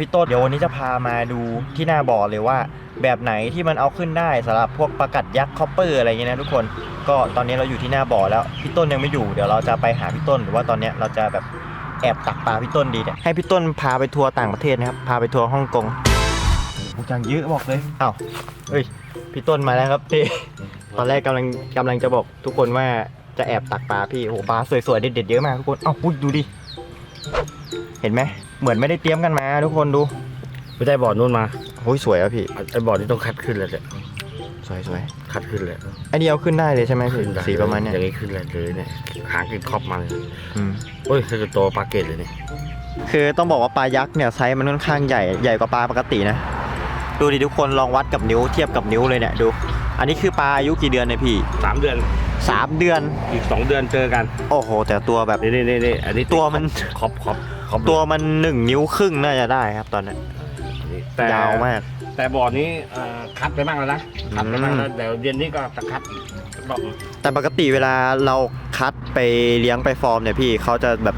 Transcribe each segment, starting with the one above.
พี่ต้นเดี๋ยววันนี้จะพามาดูที่หน้าบ่อเลยว่า แบบไหนที่มันเอาขึ้นได้สำหรับพวกประกัดยักษ์คอปเปอร์อะไรเงี้ยนะทุกคน ก็ตอนนี้เราอยู่ที่หน้าบ่อแล้วพี่ต้นยังไม่อยู่เดี๋ยวเราจะไปหาพี่ต้นหรือว่าตอนเนี้ยเราจะแบบแอบตักปลาพี่ต้นดีเนี่ยให้พี่ต้นพาไปทัวร์ต่างประเทศนะครับพาไปทัวร์ฮ่องกงโอ้โหจังเยอะบอกเลยอ้าวเฮ้ยพี่ต้นมาแล้วครับพี่ ตอนแรกกำลังกำลังจะบอกทุกคนว่าจะแอบตักปลาพี่โอ้โหปลาสวยๆเด็ดๆเยอะมากทุกคนเอ้าอุ๊ยดูดิเห็นไหม เหมือนไม่ได้เตรียมกันมาทุกคนดูไม่ได้บ่อนู่นมาโอ้ยสวยอะพี่ ไอ้บ่อนี่ต้องคัดขึ้นเลยเนี่ยสวยสวยคัดขึ้นเลยๆอันนี้เอาขึ้นได้เลยใช่ไหมพี่ขึ้นได้สีประมาณเนี้ยอย่างนี้ขึ้นเลยเลยเนี่ยหางกินครอบมาเลยอืมโอ้ยถ้าจะโตปลาเกตเลยเนี่ยคือต้องบอกว่าปลายักษ์เนี่ยไซส์มันค่อนข้างใหญ่ใหญ่กว่าปลาปกตินะดูดิทุกคนลองวัดกับนิ้วเทียบกับนิ้วเลยเนี่ยดู อันนี้คือปลาอายุกี่เดือนเนี่ยพี่สามเดือนสามเดือนอีกสองเดือนเจอกัน โอ้โห แต่ตัวแบบนี่นี่นี่นี่อันนี้ตัวมันครอบครอบ ครอบตัวมันหนึ่งนิ้วครึ่งน่าจะได้ครับตอนนี้นแต่ยาวมาก แต่บ่อนี้เอ่อคัดไปบ้างแล้วนะคัดไปบ้างแล้วอืมเดี๋ยวเย็นนี้ก็จะคัดอีกบอกแต่ปกติเวลาเราคัดไปเลี้ยงไปฟอร์มเนี่ยพี่เขาจะแบบ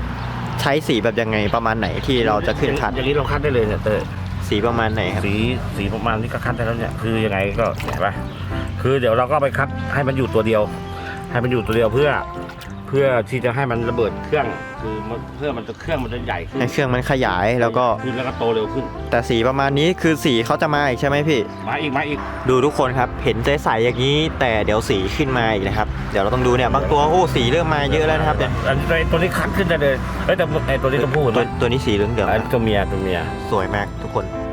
ใช้สีแบบยังไงประมาณไหนที่เราจะขึ้นคัดอย่างนี้เราคัดได้เลยเนี่ยเตอสีประมาณไหนครับสีสีประมาณนี้ก็คัดได้แล้วเนี่ยคือยังไงก็เห็นปะคือเดี๋ยวเราก็ไปคัดให้มันอยู่ตัวเดียว ให้มันอยู่ตัวเดียวเพื่อ เพื่อที่จะให้มันระเบิดเครื่อง คือมันเพื่อมันจะเครื่องมันจะใหญ่ขึ้นให้เครื่องมันขยายแล้วก็ขึ้นแล้วก็โตเร็วขึ้น แต่สีประมาณนี้คือสีเขาจะมาอีกใช่ไหมพี่ มาอีกมาอีก ดูทุกคนครับ เห็นใสๆอย่างนี้ แต่เดี๋ยวสีขึ้นมาอีกนะครับ เดี๋ยวเราต้องดูเนี่ยบางตัวโอ้สีเริ่มมาเยอะแล้วนะครับเนี่ยอันนี้ตัวนี้คัดขึ้นได้เลยเอ้ยแต่ไอตัวนี้ตัวผู้ตัวนะตัวนี้สีเหลืองเดืองอันตัวเมียตัวเมียสวยมากทุกคน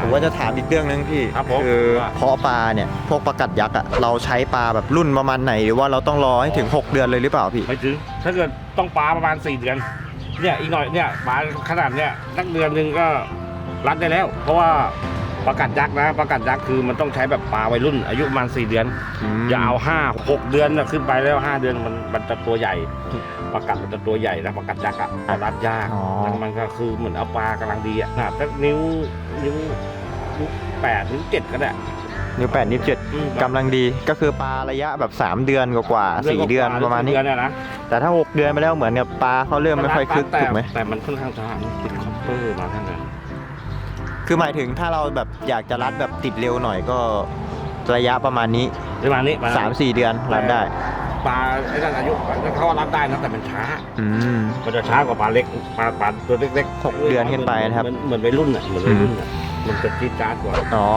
ผมว่าจะถามอีกเรื่องนึงพี่ครับผมคือว่าเพาะปลาเนี่ยพวกประกัดยักษ์อะเราใช้ปลาแบบรุ่นประมาณไหนหรือว่าเราต้องรอให้ถึง 6 เดือนเลยหรือเปล่าพี่ ไม่ถึง ถ้าเกิดต้องปลาประมาณ 4 เดือน เนี่ยอีกหน่อยเนี่ยปลาขนาดเนี่ยสักเดือนหนึ่งก็รัดได้แล้ว เพราะว่า ประกัดยักษ์นะประกัดยักษ์คือมันต้องใช้แบบปลาวัยรุ่น อายุประมาณ4เดือนอย่าเอาห้าหกเดือนน่ะขึ้นไปแล้วห้าเดือนมันมันจะตัวใหญ่ประกัดมันจะตัวใหญ่นะประกัดยักษ์อะเอารัดยากอ๋อมันมันก็คือเหมือนเอาปลากำลังดีอะขนาดสักนิ้วนิ้วนิ้วแปดนิ้วเจ็ดก็ได้นิ้วแปดนิ้วเจ็ดอืมกำลังดีก็คือปลาระยะแบบ 3 เดือนกว่าๆสี่เดือนประมาณนี้เดือนเนี่ยนะแต่ถ้า 6 เดือนไปแล้วเหมือนกับปลาเขาเริ่มไม่ค่อยคึกแต่ถูกไหมแต่มันค่อนข้างช้าติดคอปเปอร์มาทั้งนั้น คือหมายถึงถ้าเราแบบอยากจะรัดแบบติดเร็วหน่อยก็ระยะประมาณนี้ประมาณนี้ประณ3-4เดือนรัดได้ ปลาไอ้นั่นอายุเขาว่ารับได้นะแต่มันช้า อืม มันจะช้ากว่าปลาเล็กปลาปลาตัวเล็กๆหกเดือนขึ้นไปนะครับ เหมือนเหมือนวัยรุ่นอะเหมือนวัยรุ่นอะมันจะจี๊ดจ๊าดกว่าอ๋อ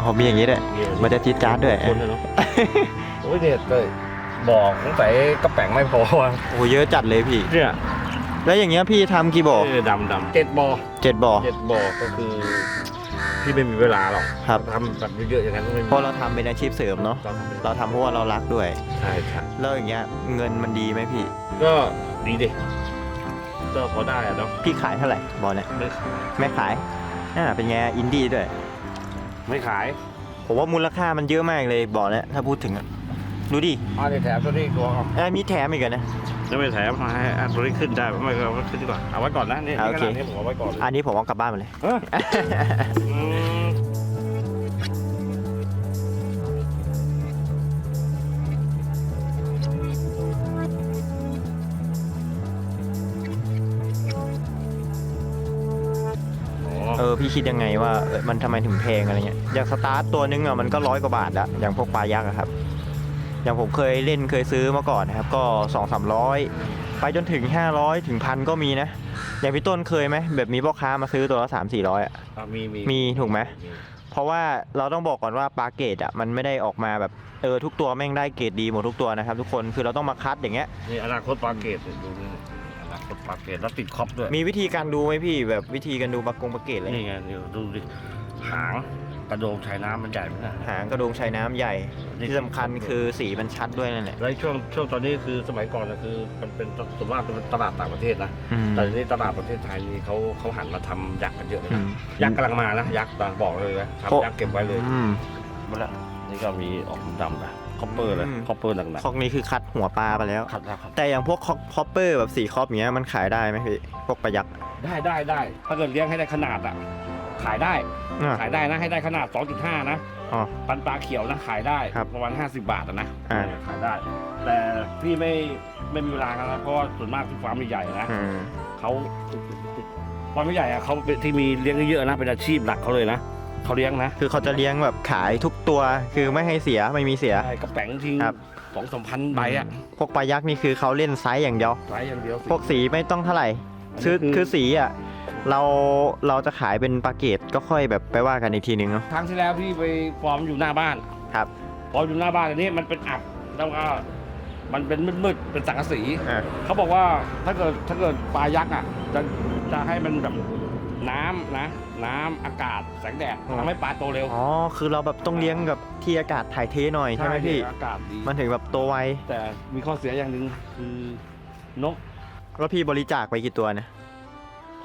เขามีอย่างนี้ด้วยมันจะจี๊ดจ๊าดด้วยคนนะเนาะโอ้ยเนี่ยเตยบอกสงสัยกระแป้งไม่พอว่ะโอ้เยอะจัดเลยพี่เนี่ย แล้วอย่างเงี้ยพี่ทำกี่บ่อเออดำดำเจ็ดบ่อเจ็ดบ่อ เจ็ดบ่อก็คือพี่ไม่มีเวลาหรอกครับ ทำแบบเยอะๆอย่างนั้นก็ไม่มีเพราะเราทำเป็นอาชีพเสริมเนาะเราทำเป็นเราทำเพราะว่าเรารักด้วย ใช่ใช่แล้วอย่างเงี้ยเงินมันดีไหมพี่ ก็ดีดิก็พอได้อะเนาะพี่ขายเท่าไหร่บ่อเนี่ยไม่ขายไม่ขายอ่าเป็นไงอินดี้ด้วย ไม่ขาย ผมว่ามูลค่ามันเยอะมากเลยบ่อเนี่ยถ้าพูดถึงอะ ดูดิอ๋อนี่แถมตัวนี้ตัวเอาอ่ามีแถมอีกเหรอนะ จะไม่แถมมาให้อันตัวนี้ขึ้นได้ไม่เอาไว้ขึ้นดีกว่าเอาไว้ก่อนนะนี่อ่านี่โอขเค นาดนี้ผมเอาไว้ก่อนเลยอันนี้ผมเอากลับบ้านมาเลย เอออืมอ๋อเออพี่คิดยังไงว่าเออมันทำไมถึงแพงอะไรเงี้ยอย่างสตาร์ตตัวนึงอะมันก็ร้อยกว่าบาทละอย่างพวกปลายักษ์อะครับ อย่างผมเคยเล่นเคยซื้อมาก่อนนะครับ ก็สองสามร้อยไปจนถึง 500 ถึงพันก็มีนะ อย่างพี่ต้นเคยไหมแบบมีพ่อค้ามาซื้อตัวละสามสี่ร้อยอะอะมีมีมีถูกไหมเพราะว่าเราต้องบอกก่อนว่าปลาเกรดอะมันไม่ได้ออกมาแบบเออทุกตัวแม่งได้เกรดดีหมดทุกตัวนะครับ ทุกคนคือเราต้องมาคัดอย่างเงี้ยนี่อนาคตปลาเกตเนี่ยดูนี่อนาคตปลาเกตแล้วติดครอบด้วยมีวิธีการดูไหมพี่แบบวิธีการดูปลากงปลาเกรดอะไรนี่ไงเดี๋ยวดูดิหาง กระโดงชายน้ำมันใหญ่ไหมนะ หางกระโดงชายน้ำใหญ่นี่ที่สำคัญคือสีมันชัดด้วยนั่นแหละ แล้วช่วงช่วงตอนนี้คือสมัยก่อนนะคือมันเป็นส่วนมากเป็นตลาดต่างประเทศนะอืม แต่ทีนี้ตลาดประเทศไทยนี่เขาเขาหันมาทำยักษ์กันเยอะเลยอืนะมยักษ์กำลังมานะยักษ์บอกเลยนะโอ้ ทำยักษ์เก็บไว้เลยอืมมาแล้วนี่ก็มีออกดำๆนะคอปเปอร์เลยอืม คอปเปอร์หนักคอกนี้คือคัดหัวปลาไปแล้วๆครับครับแต่อย่างพวกคอปเปอร์แบบสีคอปอย่างเงี้ยมันขายได้ไหมพี่พวกปลายักษ์ได้ได้ได้ถ้าเกิดเลี้ยงให้ได้ขนาดอะ ขายได้ อะ ขายได้นะให้ได้ขนาด 2.5 นะอ๋อ ปันปลาเขียวนะขายได้ครับประมาณ 50 บาทอะนะอ่าขายได้ แต่พี่ไม่ไม่มีเวลากันนะเพราะว่าส่วนมากที่ฟาร์มใหญ่ๆนะอืมเขาฟาร์มไม่ใหญ่อะเขาเป็นที่มีเลี้ยงเยอะๆนะเป็นอาชีพหลักเขาเลยนะเขาเลี้ยงนะ คือเขาจะเลี้ยงแบบขายทุกตัวคือไม่ให้เสียไม่มีเสีย ใช่กระแป๋งทิ้งครับ สองสามพันใบอะพวกปลายักษ์นี่คือเขาเล่นไซส์อย่างเดียว ไซส์อย่างเดียวพวกสีไม่ต้องเท่าไหร่ คือคือสีอะเราเราจะขายเป็นปาเกตก็ค่อยแบบไปว่ากันอีกทีนึงเนาะครั้งที่แล้วพี่ไปฟอร์มอยู่หน้าบ้านครับฟอร์มอยู่หน้าบ้านอันนี้มันเป็นอับแล้วก็มันเป็นมืดๆเป็นสังกะสีอ่าเขาบอกว่าถ้าเกิดถ้าเกิดปลายักษ์อะจะจะให้มันแบบน้ำนะ น้ำอากาศแสงแดดทำให้ปลาโตเร็วอ๋อคือเราแบบต้องเลี้ยงกับที่อากาศถ่ายเทหน่อยใช่ไหมพี่ อากาศดี มันถึงแบบโตวไวแต่มีข้อเสียอย่างหนึ่งคือนก แล้วพี่บริจาคไปกี่ตัวนะ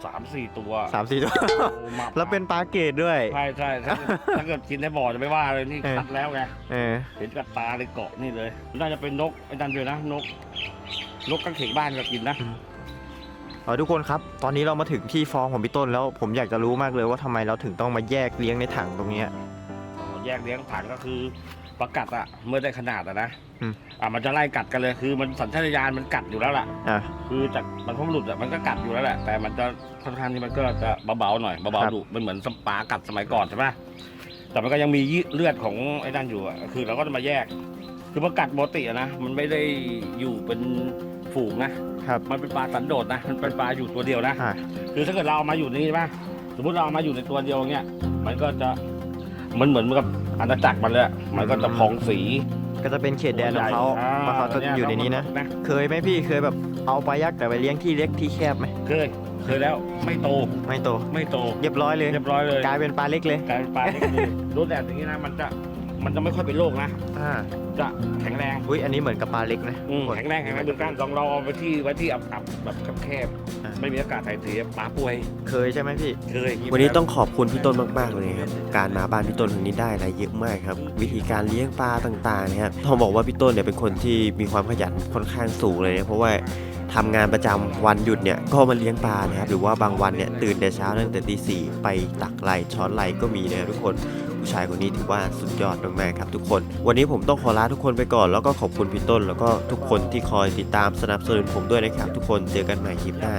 สามสี่ตัวสามสี่ตัว โอ้มาแล้วเป็นปลาเกตด้วย ใช่ใช่ถ้าเกิดถ้าเกิดกินในบ่อจะไม่ว่าเลยนี่เออ คัดแล้วไงเออเห็นกับตาเลยเกาะนี่เลยน่าจะเป็นนกไอ้นั่นด้วยนะนก นกกระเขงบ้านก็กินนะเอาทุกคนครับ ตอนนี้เรามาถึงที่ฟาร์มของพี่ต้นแล้วผมอยากจะรู้มากเลยว่าทำไมเราถึงต้องมาแยกเลี้ยงในถังตรงเนี้ย แยกเลี้ยงถังก็คือประกัดอะเมื่อได้ขนาดอะนะอืม อะมันจะไล่กัดกันเลยคือมันสัญชาตญาณมันกัดอยู่แล้วล่ะ อะ คือจากมันพบหลุดอะมันก็กัดอยู่แล้วแหละ แต่มันจะค่อนข้างที่มันก็จะเบาๆหน่อยครัเบาบ ๆดุมันเหมือนสปากัดสมัยก่อนใช่ไหมแต่มันก็ยังมียี่เลือดของไอ้นั่นอยู่อะคือเราก็จะมาแยก คือประกัดปกติอะนะมันไม่ได้อยู่เป็นฝูงนะครับมันเป็นปลาสันโดษนะมันเป็นปลาอยู่ตัวเดียวนะ อะคือถ้าเกิดเราเอามาอยู่ในนี่ใช่ไหมสมมติเราเอามาอยู่ในตัวเดียวเงี้ยมันก็จะ มันเหมือนกับอาณาจักรมันเลยอะมันก็จะพองสี ก็จะเป็นเขตแดนของเขาอ่ว่าเขาจะอยู่ในนี้นะเคยไหมพี่เคยแบบเอาปลายักษ์แต่ไปเลี้ยงที่เล็กที่แคบไหมเคยเคยแล้วไม่โตไม่โต ไม่โต เรียบร้อยเลย เรียบร้อยเลยกลายเป็นปลาเล็กเลย กลายเป็นปลาเล็กเลยโดนแดดอย่างนี้นะมันจะ มันจะไม่ค่อยเป็นโรคนะ อ่าจะแข็งแรง อุ้ยอันนี้เหมือนกับปลาเล็กนะอืมทุกคนแข็งแรงแข็งแรงเหมือนกันลองเราเอาไปที่ไว้ที่อับๆแบบแคบอ่าๆไม่มีอากาศถ่ายเทปลาป่วยเคยใช่ไหมพี่ เคยวันนี้ต้องขอบคุณพี่ต้นมากๆเลยครับ การมาบ้านพี่ต้นครั้งนี้ได้อะไรเยอะมากครับ วิธีการเลี้ยงปลาต่างๆนะครับต้องบอกว่าพี่ต้นเนี่ยเป็นคนที่มีความขยันค่อนข้างสูงเลยนะเพราะว่า ทำงานประจำวันหยุดเนี่ยก็มาเลี้ยงปลานะครับหรือว่าบางวันเนี่ยตื่นแต่เช้าตั้งแต่ตีสี่ไปตักไหลช้อนไหลก็มีนะทุกคนผู้ชายคนนี้ถือว่าสุดยอดมากๆครับทุกคน วันนี้ผมต้องขอลาทุกคนไปก่อนแล้วก็ขอบคุณพี่ต้น แล้วก็ทุกคนที่คอยติดตามสนับสนุนผมด้วยนะครับ ทุกคนเจอกันใหม่คลิปหน้า